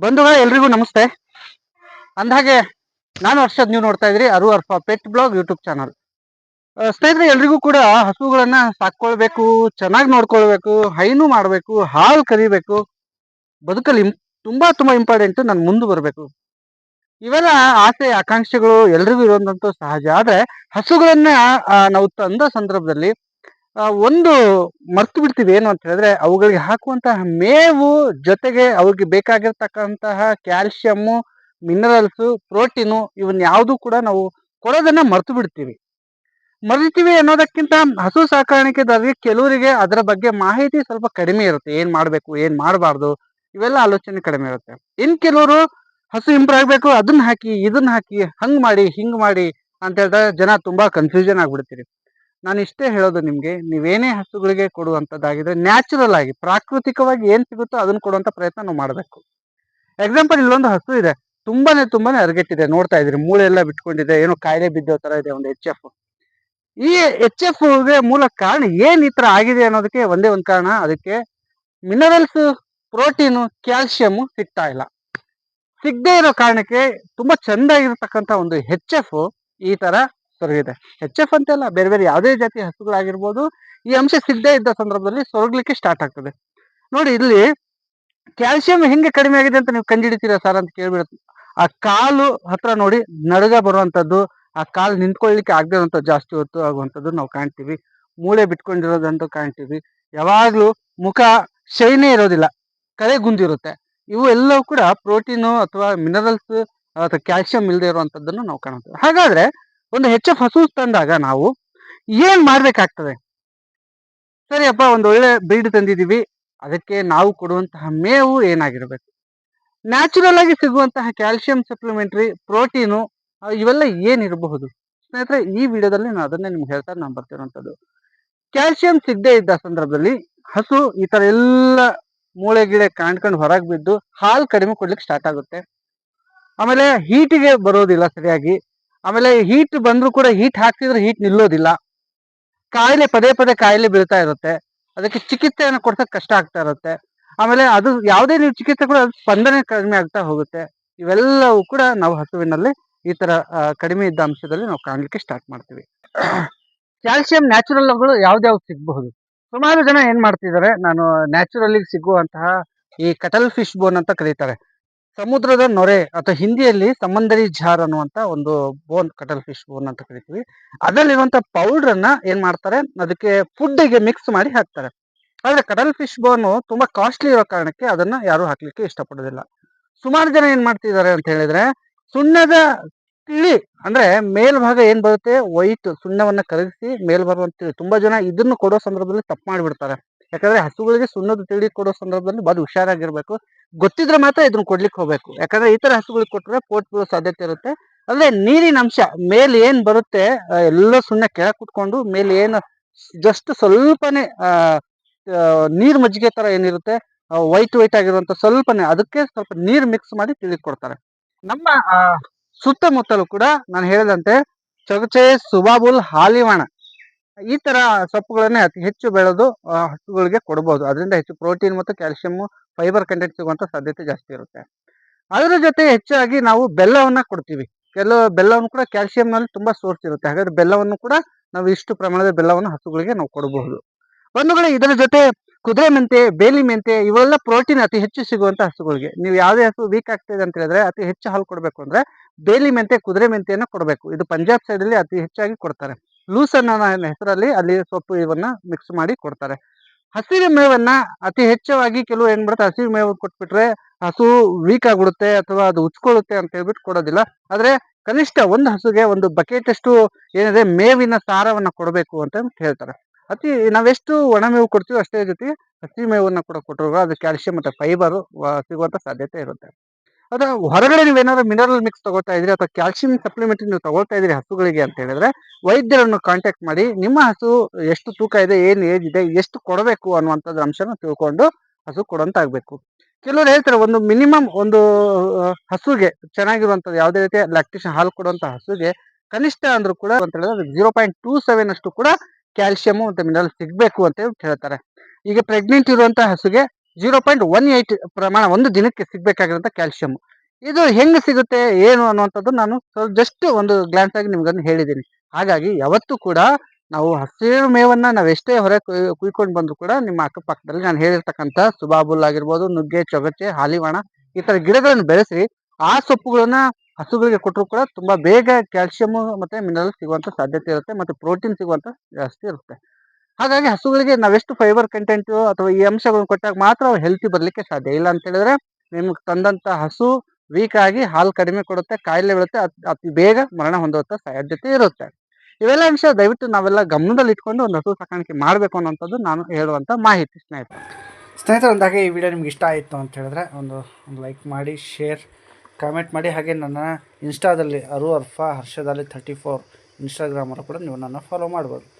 ಬಂಧುಗಳೇ, ಎಲ್ರಿಗೂ ನಮಸ್ತೆ. ಅಂದಾಗೆ ನಾನು ಹರ್ಷದ್, ನೀವು ನೋಡ್ತಾ ಇದ್ರಿ ಅರು ಅರ್ಫ ಪೆಟ್ ಬ್ಲಾಗ್ ಯೂಟ್ಯೂಬ್ ಚಾನಲ್. ಸ್ನೇಹಿತರೆ, ಎಲ್ರಿಗೂ ಕೂಡ ಹಸುಗಳನ್ನ ಸಾಕೊಳ್ಬೇಕು ಚೆನ್ನಾಗಿ ನೋಡ್ಕೊಳ್ಬೇಕು, ಹೈನು ಮಾಡಬೇಕು, ಹಾಲು ಕರಿಬೇಕು. ಬದುಕಲ್ಲಿ ತುಂಬಾ ತುಂಬಾ ಇಂಪಾರ್ಟೆಂಟ್ ನಾನು ಮುಂದೆ ಬರಬೇಕು. ಇವೆಲ್ಲ ಆಸೆ, ಆಕಾಂಕ್ಷೆಗಳು ಎಲ್ರಿಗೂ ಇರುವಂತಂತೂ ಸಹಜ. ಆದ್ರೆ, ಹಸುಗಳನ್ನ ನಾವು ತಂದ ಸಂದರ್ಭದಲ್ಲಿ ಒಂದು ಮರ್ತು ಬಿಡ್ತೀವಿ ಏನು ಅಂತ ಹೇಳಿದ್ರೆ ಅವುಗಳಿಗೆ ಹಾಕುವಂತಹ ಮೇವು ಜೊತೆಗೆ ಅವ್ರಿಗೆ ಬೇಕಾಗಿರ್ತಕ್ಕಂತಹ ಕ್ಯಾಲ್ಸಿಯಮ್ಮು ಮಿನರಲ್ಸ್ ಪ್ರೋಟೀನು ಇವನ್ನ ಯಾವುದು ಕೂಡ ನಾವು ಕೊಡೋದನ್ನ ಮರ್ತು ಬಿಡ್ತೀವಿ. ಮರಿತೀವಿ ಅನ್ನೋದಕ್ಕಿಂತ ಹಸು ಸಾಕಾಣಿಕೆದಾರರಿಗೆ ಕೆಲವರಿಗೆ ಅದರ ಬಗ್ಗೆ ಮಾಹಿತಿ ಸ್ವಲ್ಪ ಕಡಿಮೆ ಇರುತ್ತೆ. ಏನು ಮಾಡಬೇಕು, ಏನು ಮಾಡಬಾರ್ದು, ಇವೆಲ್ಲ ಆಲೋಚನೆ ಕಡಿಮೆ ಇರುತ್ತೆ. ಇನ್ ಕೆಲವರು ಹಸು ಇಂಪ್ರೂವ್ ಅದನ್ನ ಹಾಕಿ, ಇದನ್ನ ಹಾಕಿ, ಹಂಗ್ ಮಾಡಿ, ಹಿಂಗ್ ಮಾಡಿ ಅಂತ ಹೇಳಿದ್ರೆ ಜನ ತುಂಬಾ ಕನ್ಫ್ಯೂಷನ್ ಆಗ್ಬಿಡ್ತೀರಿ. ನಾನು ಇಷ್ಟೇ ಹೇಳೋದು ನಿಮಗೆ, ನೀವೇನೇ ಹಸುಗಳಿಗೆ ಕೊಡುವಂತದ್ದಾಗಿದ್ರೆ ನ್ಯಾಚುರಲ್ ಆಗಿ, ಪ್ರಾಕೃತಿಕವಾಗಿ ಏನು ಸಿಗುತ್ತೋ ಅದನ್ನ ಕೊಡುವಂತ ಪ್ರಯತ್ನ ನಾವು ಮಾಡಬೇಕು. ಎಕ್ಸಾಂಪಲ್ ಇಲ್ಲೊಂದು ಹಸು ಇದೆ, ತುಂಬಾನೇ ತುಂಬಾನೇ ಅರಗೆಟ್ಟಿದೆ, ನೋಡ್ತಾ ಇದ್ರಿ ಮೂಳೆ ಎಲ್ಲ ಬಿಟ್ಕೊಂಡಿದೆ, ಏನೋ ಕಾಯಿಲೆ ಬಿದ್ದೋ ತರ ಇದೆ ಒಂದು ಎಚ್ ಎಫ್ ಈ ಎಚ್ ಎಫ್ ಮೂಲ ಕಾರಣ ಏನ್ ಈ ತರ ಆಗಿದೆ ಅನ್ನೋದಕ್ಕೆ ಒಂದೇ ಒಂದು ಕಾರಣ, ಅದಕ್ಕೆ ಮಿನರಲ್ಸ್ ಪ್ರೋಟೀನು ಕ್ಯಾಲ್ಸಿಯಂ ಸಿಗ್ತಾ ಇಲ್ಲ. ಸಿಗದೆ ಇರೋ ಕಾರಣಕ್ಕೆ ತುಂಬಾ ಚಂದಾಗಿರ್ತಕ್ಕಂಥ ಒಂದು ಹೆಚ್ ಎಫ್ ಈ ತರ ಸೊರಗಿದೆ ಎಚ್ ಎಫ್ ಅಂತೆಲ್ಲ ಬೇರೆ ಬೇರೆ ಯಾವುದೇ ಜಾತಿ ಹಸುಗಳಾಗಿರ್ಬೋದು, ಈ ಅಂಶ ಸಿಗದೆ ಇದ್ದ ಸಂದರ್ಭದಲ್ಲಿ ಸೊರಗ್ಲಿಕ್ಕೆ ಸ್ಟಾರ್ಟ್ ಆಗ್ತದೆ. ನೋಡಿ ಇಲ್ಲಿ ಕ್ಯಾಲ್ಸಿಯಂ ಹೆಂಗೆ ಕಡಿಮೆ ಆಗಿದೆ ಅಂತ ನೀವು ಕಂಡಿಡಿತೀರಾ ಸರ್ ಅಂತ ಕೇಳ್ಬಿಡುತ್ತೆ. ಆ ಕಾಲು ಹತ್ರ ನೋಡಿ ನಡುಗ ಬರುವಂತದ್ದು ಆ ಕಾಲು ನಿಂತ್ಕೊಳ್ಳಿಕ್ಕೆ ಆಗದೆ ಇರುವಂತ ಜಾಸ್ತಿ ಹೊತ್ತು ಆಗುವಂಥದ್ದು ನಾವು ಕಾಣ್ತೀವಿ. ಮೂಳೆ ಬಿಟ್ಕೊಂಡಿರೋದಂತೂ ಕಾಣ್ತೀವಿ. ಯಾವಾಗಲೂ ಮುಖ ಶೈನೇ ಇರೋದಿಲ್ಲ ಕಲೆ ಗುಂದಿರುತ್ತೆ. ಇವು ಎಲ್ಲವೂ ಕೂಡ ಪ್ರೋಟೀನು ಅಥವಾ ಮಿನರಲ್ಸ್ ಅಥವಾ ಕ್ಯಾಲ್ಸಿಯಂ ಇಲ್ಲದೆ ಇರುವಂತದ್ದನ್ನು ನಾವು ಕಾಣ್ತೀವಿ ಹಾಗಾದ್ರೆ ಒಂದು ಹೆಚ್ಚು ಹಸು ತಂದಾಗ ನಾವು ಏನ್ ಮಾಡ್ಬೇಕಾಗ್ತದೆ? ಸರಿಯಪ್ಪ, ಒಂದು ಒಳ್ಳೆ ಬ್ರೀಡ್ ತಂದಿದೀವಿ ಅದಕ್ಕೆ ನಾವು ಕೊಡುವಂತಹ ಮೇವು ಏನಾಗಿರ್ಬೇಕು? ನ್ಯಾಚುರಲ್ ಆಗಿ ಸಿಗುವಂತಹ ಕ್ಯಾಲ್ಸಿಯಂ ಸಪ್ಲಿಮೆಂಟ್ರಿ ಪ್ರೋಟೀನು ಇವೆಲ್ಲ ಏನಿರಬಹುದು? ಸ್ನೇಹಿತರೆ, ಈ ವಿಡಿಯೋದಲ್ಲಿ ನಾನು ಅದನ್ನೇ ನಿಮ್ಗೆ ಹೇಳ್ತಾ ನಾನು ಬರ್ತಿರುವಂತದ್ದು ಕ್ಯಾಲ್ಸಿಯಂ ಸಿಗದೆ ಇದ್ದ ಸಂದರ್ಭದಲ್ಲಿ ಹಸು ಈ ತರ ಎಲ್ಲ ಮೂಳೆ ಗಿಳೆ ಕಾಣ್ಕೊಂಡು ಹೊರಗೆ ಬಿದ್ದು ಹಾಲು ಕಡಿಮೆ ಕೊಡ್ಲಿಕ್ಕೆ ಸ್ಟಾರ್ಟ್ ಆಗುತ್ತೆ. ಆಮೇಲೆ ಹೀಟಿಗೆ ಬರೋದಿಲ್ಲ ಸರಿಯಾಗಿ. ಆಮೇಲೆ ಹೀಟ್ ಬಂದ್ರು ಕೂಡ ಹೀಟ್ ಹಾಕ್ತಿದ್ರೆ ಹೀಟ್ ನಿಲ್ಲೋದಿಲ್ಲ. ಕಾಯಿಲೆ ಪದೇ ಪದೇ ಕಾಯಿಲೆ ಬೀಳ್ತಾ ಇರುತ್ತೆ. ಅದಕ್ಕೆ ಚಿಕಿತ್ಸೆಯನ್ನು ಕೊಡ್ಸಕ್ ಕಷ್ಟ ಆಗ್ತಾ ಇರುತ್ತೆ. ಆಮೇಲೆ ಅದು ಯಾವುದೇ ನೀವು ಚಿಕಿತ್ಸೆ ಕೂಡ ಅದು ಸ್ಪಂದನೆ ಕಡಿಮೆ ಆಗ್ತಾ ಹೋಗುತ್ತೆ. ಇವೆಲ್ಲವೂ ಕೂಡ ನಾವು ಹಸುವಿನಲ್ಲಿ ಈ ತರ ಕಡಿಮೆ ಇದ್ದ ಅಂಶದಲ್ಲಿ ನಾವು ಕಾಣಲಿಕ್ಕೆ ಸ್ಟಾರ್ಟ್ ಮಾಡ್ತೀವಿ. ಕ್ಯಾಲ್ಸಿಯಂ ನ್ಯಾಚುರಲ್ಗಳು ಯಾವ್ದ್ಯಾವ್ದು ಸಿಗಬಹುದು? ಸುಮಾರು ಜನ ಏನ್ ಮಾಡ್ತಿದ್ದಾರೆ, ನಾನು ನ್ಯಾಚುರಲಿ ಸಿಗುವಂತಹ ಈ ಕಟಲ್ ಫಿಶ್ ಬೋನ್ ಅಂತ ಕರೀತಾರೆ. ಸಮುದ್ರದ ನೊರೆ ಅಥವಾ ಹಿಂದಿಯಲ್ಲಿ ಸಮಂದರಿ ಝಾರ್ ಅನ್ನುವಂತ ಒಂದು ಬೋನ್ ಕಟಲ್ ಫಿಶ್ ಬೋನ್ ಅಂತ ಕರಿತೀವಿ. ಅದರಲ್ಲಿರುವಂತ ಪೌಡರ್ ಅನ್ನ ಏನ್ ಮಾಡ್ತಾರೆ? ಅದಕ್ಕೆ ಫುಡ್ ಮಿಕ್ಸ್ ಮಾಡಿ ಹಾಕ್ತಾರೆ. ಆದ್ರೆ ಕಟಲ್ ಫಿಶ್ ಬೋನ್ ತುಂಬಾ ಕಾಸ್ಟ್ಲಿ ಇರೋ ಕಾರಣಕ್ಕೆ ಅದನ್ನ ಯಾರು ಹಾಕ್ಲಿಕ್ಕೆ ಇಷ್ಟಪಡೋದಿಲ್ಲ. ಸುಮಾರು ಜನ ಏನ್ ಮಾಡ್ತಿದ್ದಾರೆ ಅಂತ ಹೇಳಿದ್ರೆ, ಸುಣ್ಣದ ತಿಳಿ, ಅಂದ್ರೆ ಮೇಲ್ಭಾಗ ಏನ್ ಬರುತ್ತೆ? ವೈಟ್ ಸುಣ್ಣವನ್ನ ಕರಗಿಸಿ ಮೇಲ್ ಬರುವಂತ ತುಂಬಾ ಜನ ಇದನ್ನು ಕೊಡೋ ಸಂದರ್ಭದಲ್ಲಿ ತಪ್ಪು ಮಾಡಿಬಿಡ್ತಾರೆ. ಯಾಕಂದ್ರೆ ಹಸುಗಳಿಗೆ ಸುಣ್ಣದ ತಿಳಿ ಕೊಡೋ ಸಂದರ್ಭದಲ್ಲಿ ಬಹಳ ಹುಷಾರಾಗಿರ್ಬೇಕು. ಗೊತ್ತಿದ್ರೆ ಮಾತ್ರ ಇದನ್ನ ಕೊಡ್ಲಿಕ್ಕೆ ಹೋಗ್ಬೇಕು. ಯಾಕಂದ್ರೆ ಈ ತರ ಹಸುಗಳಿಗೆ ಕೊಟ್ಟರೆ ಪೋಟ್ ಬೀಳೋ ಸಾಧ್ಯತೆ ಇರುತ್ತೆ. ಅಂದ್ರೆ ನೀರಿನ ಅಂಶ, ಮೇಲೆ ಏನ್ ಬರುತ್ತೆ ಎಲ್ಲ ಸುಣ್ಣ ಕೆಳಗೆ ಕುಟ್ಕೊಂಡು ಮೇಲೆ ಏನು ಜಸ್ಟ್ ಸ್ವಲ್ಪನೇ, ಆ ನೀರ್ ಮಜ್ಜಿಗೆ ತರ ಏನಿರುತ್ತೆ ವೈಟ್ ವೈಟ್ ಆಗಿರುವಂತ ಸ್ವಲ್ಪನೇ ಅದಕ್ಕೆ ಸ್ವಲ್ಪ ನೀರ್ ಮಿಕ್ಸ್ ಮಾಡಿ ತಿಳಿದು ಕೊಡ್ತಾರೆ. ನಮ್ಮ ಸುತ್ತಮುತ್ತಲೂ ಕೂಡ ನಾನು ಹೇಳಿದಂತೆ ಚೊಗಚೆ ಸುಬಾಬುಲ್ ಹಾಲಿವಾಣ. ಈ ತರ ಸೊಪ್ಪುಗಳನ್ನೇ ಅತಿ ಹೆಚ್ಚು ಬೆಳೆದು ಹಸುಗಳಿಗೆ ಕೊಡಬಹುದು ಅದರಿಂದ ಹೆಚ್ಚು ಪ್ರೋಟೀನ್ ಮತ್ತು ಕ್ಯಾಲ್ಸಿಯಂ ಫೈಬರ್ ಕಂಟೆಂಟ್ ಸಿಗುವಂತ ಸಾಧ್ಯತೆ ಜಾಸ್ತಿ ಇರುತ್ತೆ. ಅದರ ಜೊತೆ ಹೆಚ್ಚಾಗಿ ನಾವು ಬೆಲ್ಲವನ್ನ ಕೊಡ್ತೀವಿ. ಕೆಲವು ಬೆಲ್ಲವನ್ನು ಕೂಡ ಕ್ಯಾಲ್ಸಿಯಂ ನಲ್ಲಿ ತುಂಬಾ ಸೋರ್ಸ್ ಇರುತ್ತೆ. ಹಾಗಾದ್ರೆ ಬೆಲ್ಲವನ್ನು ಕೂಡ ನಾವು ಇಷ್ಟು ಪ್ರಮಾಣದ ಬೆಲ್ಲವನ್ನು ಹಸುಗಳಿಗೆ ನಾವು ಕೊಡಬಹುದು. ಬಂಧುಗಳೇ, ಇದರ ಜೊತೆ ಕುದುರೆ ಮೆಂತೆ, ಬೇಲಿ ಮೆಂತೆ, ಇವೆಲ್ಲ ಪ್ರೋಟೀನ್ ಅತಿ ಹೆಚ್ಚು ಸಿಗುವಂತ ಹಸುಗಳಿಗೆ. ನೀವು ಯಾವುದೇ ಹಸು ವೀಕ್ ಆಗ್ತಿದೆ ಅಂತ ಹೇಳಿದ್ರೆ ಅತಿ ಹೆಚ್ಚು ಹಾಲು ಕೊಡಬೇಕು ಅಂದ್ರೆ ಬೇಲಿ ಮೆಂತೆ, ಕುದುರೆ ಮೆಂತೆಯನ್ನು ಕೊಡಬೇಕು. ಇದು ಪಂಜಾಬ್ ಸೈಡ್ ಅಲ್ಲಿ ಅತಿ ಹೆಚ್ಚಾಗಿ ಕೊಡ್ತಾರೆ. ಲೂಸನ್ ಅನ್ನೋ ಹೆಸರಲ್ಲಿ ಅಲ್ಲಿ ಸೊಪ್ಪು ಇವನ್ನ ಮಿಕ್ಸ್ ಮಾಡಿ ಕೊಡ್ತಾರೆ. ಹಸಿರು ಮೇವನ್ನ ಅತಿ ಹೆಚ್ಚವಾಗಿ ಕೆಲವು ಏನ್ ಮಾಡ್ತಾರೆ, ಹಸಿರು ಮೇವು ಕೊಟ್ಬಿಟ್ರೆ ಹಸು ವೀಕ್ ಆಗ್ಬಿಡುತ್ತೆ ಅಥವಾ ಅದು ಉಚ್ಕೊಳ್ಳುತ್ತೆ ಅಂತ ಹೇಳ್ಬಿಟ್ಟು ಕೊಡೋದಿಲ್ಲ. ಆದ್ರೆ ಕನಿಷ್ಠ ಒಂದು ಹಸುಗೆ ಒಂದು ಬಕೆಟ್ ಅಷ್ಟು ಏನಿದೆ ಮೇವಿನ ಸಾರವನ್ನ ಕೊಡಬೇಕು ಅಂತ ಹೇಳ್ತಾರೆ. ಅತಿ ನಾವೆಷ್ಟು ಒಣ ಮೇವು ಕೊಡ್ತೀವೋ ಅಷ್ಟೇ ಜೊತೆಗೆ ಹಸಿ ಮೇವನ್ನ ಕೂಡ ಕೊಟ್ಟರು ಅದು ಕ್ಯಾಲ್ಸಿಯಂ ಮತ್ತೆ ಫೈಬರ್ ಸಿಗುವಂಥ ಸಾಧ್ಯತೆ ಇರುತ್ತೆ. ಅದ ಹೊರಗಡೆ ನೀವು ಏನಾದ್ರು ಮಿನರಲ್ ಮಿಕ್ಸ್ ತಗೋತಾ ಇದ್ರಿ ಅಥವಾ ಕ್ಯಾಲ್ಸಿಯಂ ಸಪ್ಲಿಮೆಂಟ್ ನೀವು ತಗೋತಾ ಇದ್ರಿ ಹಸುಗಳಿಗೆ ಅಂತ ಹೇಳಿದ್ರೆ ವೈದ್ಯರನ್ನು ಕಾಂಟ್ಯಾಕ್ಟ್ ಮಾಡಿ ನಿಮ್ಮ ಹಸು ಎಷ್ಟು ತೂಕ ಇದೆ, ಏನು ಏಜ್ ಇದೆ, ಎಷ್ಟು ಕೊಡಬೇಕು ಅನ್ನುವಂಥದ್ದು ಅಂಶನ ತಿಳ್ಕೊಂಡು ಹಸು ಕೊಡೋಂತಾಗಬೇಕು. ಕೆಲವರು ಹೇಳ್ತಾರೆ ಒಂದು ಮಿನಿಮಮ್ ಒಂದು ಹಸುಗೆ ಚೆನ್ನಾಗಿರುವಂಥದ್ದು ಯಾವುದೇ ರೀತಿಯ ಲ್ಯಾಕ್ಟೇಷನ್ ಹಾಲು ಕೊಡುವಂಥ ಹಸುಗೆ ಕನಿಷ್ಠ ಅಂದ್ರೂ ಕೂಡ ಅಂತ ಹೇಳಿದ್ರೆ ಜೀರೋ ಪಾಯಿಂಟ್ ಟೂ ಸೆವೆನ್ ಅಷ್ಟು ಕೂಡ ಕ್ಯಾಲ್ಸಿಯಂ ಮತ್ತೆ ಮಿನರಲ್ ಸಿಗಬೇಕು ಅಂತ ಹೇಳ್ತಾರೆ. ಈಗ ಪ್ರೆಗ್ನೆಂಟ್ ಇರುವಂತ ಹಸುಗೆ ಜೀರೋ ಪಾಯಿಂಟ್ ಒನ್ ಏಯ್ಟ್ ಪ್ರಮಾಣ ಒಂದು ದಿನಕ್ಕೆ ಸಿಗಬೇಕಾಗಿರೋಂಥ ಕ್ಯಾಲ್ಸಿಯಂ ಇದು ಹೆಂಗೆ ಸಿಗುತ್ತೆ, ಏನು ಅನ್ನುವಂಥದ್ದು ನಾನು ಜಸ್ಟ್ ಒಂದು ಗ್ಲಾನ್ಸ್ ಆಗಿ ಹೇಳಿದ್ದೀನಿ ಹಾಗಾಗಿ ಯಾವತ್ತೂ ಕೂಡ ನಾವು ಹಸಿರು ಮೇವನ್ನ ನಾವು ಎಷ್ಟೇ ಹೊರ ಕುಯ್- ಕುಯ್ಕೊಂಡು ಬಂದರೂ ಕೂಡ ನಿಮ್ಮ ಅಕ್ಕಪಕ್ಕದಲ್ಲಿ ನಾನು ಹೇಳಿರ್ತಕ್ಕಂಥ ಸುಬಾಬುಲ್ ಆಗಿರ್ಬೋದು, ನುಗ್ಗೆ ಚೊಗಚೆ ಹಾಲಿವಾಣ ಈ ಥರ ಗಿಡಗಳನ್ನು ಬೆಳೆಸಿ ಆ ಸೊಪ್ಪುಗಳನ್ನ ಹಸುಗಳಿಗೆ ಕೊಟ್ಟರು ಕೂಡ ತುಂಬಾ ಬೇಗ ಕ್ಯಾಲ್ಸಿಯಂ ಮತ್ತೆ ಮಿನರಲ್ ಸಿಗುವಂತ ಸಾಧ್ಯತೆ ಇರುತ್ತೆ ಮತ್ತೆ ಪ್ರೋಟೀನ್ ಸಿಗುವಂತ ಜಾಸ್ತಿ ಇರುತ್ತೆ. ಹಾಗಾಗಿ ಹಸುಗಳಿಗೆ ನಾವೆಷ್ಟು ಫೈಬರ್ ಕಂಟೆಂಟ್ ಅಥವಾ ಈ ಅಂಶಗಳನ್ನು ಕೊಟ್ಟಾಗ ಮಾತ್ರ ಅವು ಹೆಲ್ತಿ ಬರಲಿಕ್ಕೆ ಸಾಧ್ಯ. ಇಲ್ಲ ಅಂತ ಹೇಳಿದ್ರೆ ನಿಮ್ಗೆ ತಂದಂತ ಹಸು ವೀಕ್ ಆಗಿ ಹಾಲು ಕಡಿಮೆ ಕೊಡುತ್ತೆ, ಕಾಯಿಲೆ ಬೀಳುತ್ತೆ, ಅತ್- ಬೇಗ ಮರಣ ಹೊಂದುವಂತ ಸಾಧ್ಯತೆ ಇರುತ್ತೆ. ಇವೆಲ್ಲ ಅಂಶ ದಯವಿಟ್ಟು ನಾವೆಲ್ಲ ಗಮನದಲ್ಲಿ ಇಟ್ಕೊಂಡು ಒಂದು ಹಸು ಸಾಕಾಣಿಕೆ ಮಾಡಬೇಕು ಅನ್ನೋಂಥದ್ದು ನಾನು ಹೇಳುವಂತ ಮಾಹಿತಿ, ಸ್ನೇಹಿತರೆ. ಸ್ನೇಹಿತರೆ ಅಂದಾಗ ಈ ವಿಡಿಯೋ ನಿಮ್ಗೆ ಇಷ್ಟ ಆಯಿತು ಅಂತ ಹೇಳಿದ್ರೆ ಒಂದು ಒಂದು ಲೈಕ್ ಮಾಡಿ ಶೇರ್ ಕಾಮೆಂಟ್ ಮಾಡಿ. ಹಾಗೆ ನನ್ನ ಇನ್ಸ್ಟಾದಲ್ಲಿ ಅರು ಅರ್ಫಾ ಹರ್ಷದಲ್ಲಿ ಥರ್ಟಿ ಫೋರ್ ಇನ್ಸ್ಟಾಗ್ರಾಮಲ್ಲೂ ಕೂಡ ನೀವು ನನ್ನ ಫಾಲೋ ಮಾಡ್ಬೋದು.